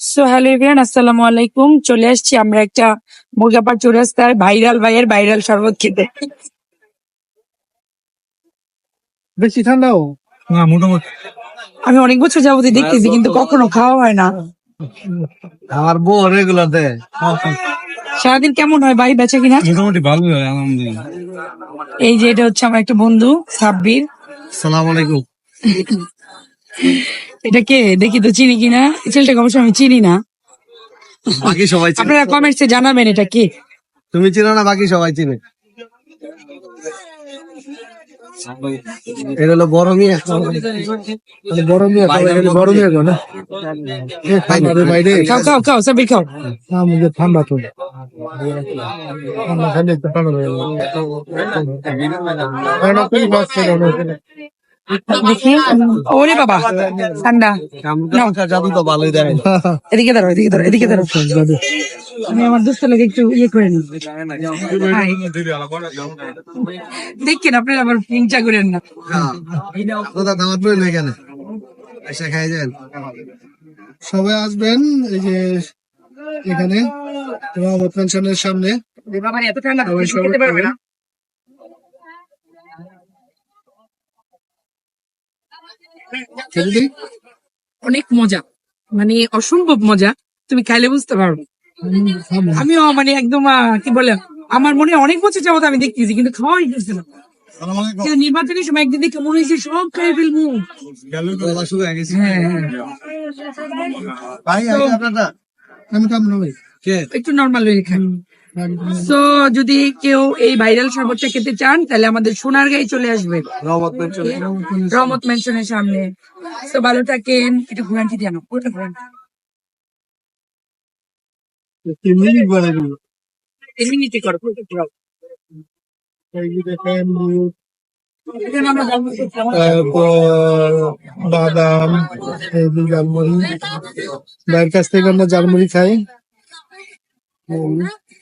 So hello everyone আসসালামু আলাইকুম চলে আসছি আমরা একটা মুরগাপাড় চৌরাস্তার ভাইরাল ভাইয়ের ভাইরাল শরবত খেতে। বেশি ঠান্ডাও না মোটামুটি। আমি অনেক বছর যাবতীয় দেখতেছি কিন্তু কখনো খাওয়া হয় না। আমার বউ রেগুলার দেয়। সারাদিন কেমন হয় ভাই বেচা কিনা? মোটামুটি ভালোই হয় আলহামদুলিল্লাহ। এই যে এটা হচ্ছে আমার একটা বন্ধু সাব্বির। সালাম আলাইকুম। এটা কে? দেখি তো চিনি কিনা? ছেলেটাকে অবশ্য আমি চিনি না। বাকি সবাই চিনে। আপনারা কমেন্টসে জানাবেন এটা কে? তুমি চিনো না বাকি সবাই চিনে। এটা হলো বড় মিয়া। বড় মিয়া বড় মিয়া না? বাইরে খাও খাও খাও সাব্বির খাও। আমাদের ঠান্ডা তো। ঠান্ডা খাইলে একটু ঠান্ডা হয়ে যাবে দেখি। ওরে বাবা। ঠান্ডা। জাদু তো ভালোই দেয় এদিকে দাঁড়াও এদিকে দাঁড়াও এদিকে দাঁড়াও আমি আমার দোস্ত লাগে একটু ইয়ে করে নিই দেখেন আপনারা আবার হিংসা করেন না। দাদা এখানে। এসে খাই যান সবাই আসবেন এই যে এখানে পেনশনের সামনে। বাবা এত ঠান্ডা সবাই কিছু খেতে পারবে না খেতে দিই? অনেক মজা। মানে অসম্ভব মজা। তুমি খাইলে বুঝতে পারবে আমিও মানে একদম কি বলে আমার মনে অনেক বছর যাবত আমি দেখতেছি কিন্তু খাওয়াই যাচ্ছে না। নির্বাচনের সময় একদিন দেখে মনে হয়েছে সব খেয়ে ফেলব। হ্যাঁ হ্যাঁ ভাই, আমি আপনারটা। আমি খাব না ভাই। কে? একটু নর্মাল হয়ে খান তো যদি কেউ এই ভাইরাল শরবতটা খেতে চান তাহলে আমাদের সোনার গায়ে চলে আসবে। রহমত মেনশনের সামনে। তো ভালো থাকেন। একটু ঘুরানটি আনো। পুরোটা ঘুরান মিনিটে করো ঘুরাও। বাদাম এই জালমুড়ি কাছ থেকে আমরা জালমুড়ি খাই।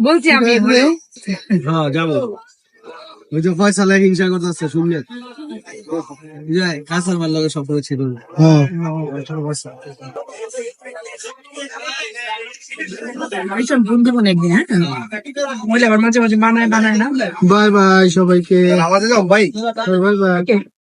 বলছি আমি হ্যাঁ যাব। ওই যে পয়সা লাগে হিংসা করতেছে শুনলে? যাই কাঁচার মাল লাগে সব করেছিল হ্যাঁ। হ্যাঁ? মাঝে মাঝে বানায় বানায় না বাই বাই সবাইকে। ভাই বাই। বাই.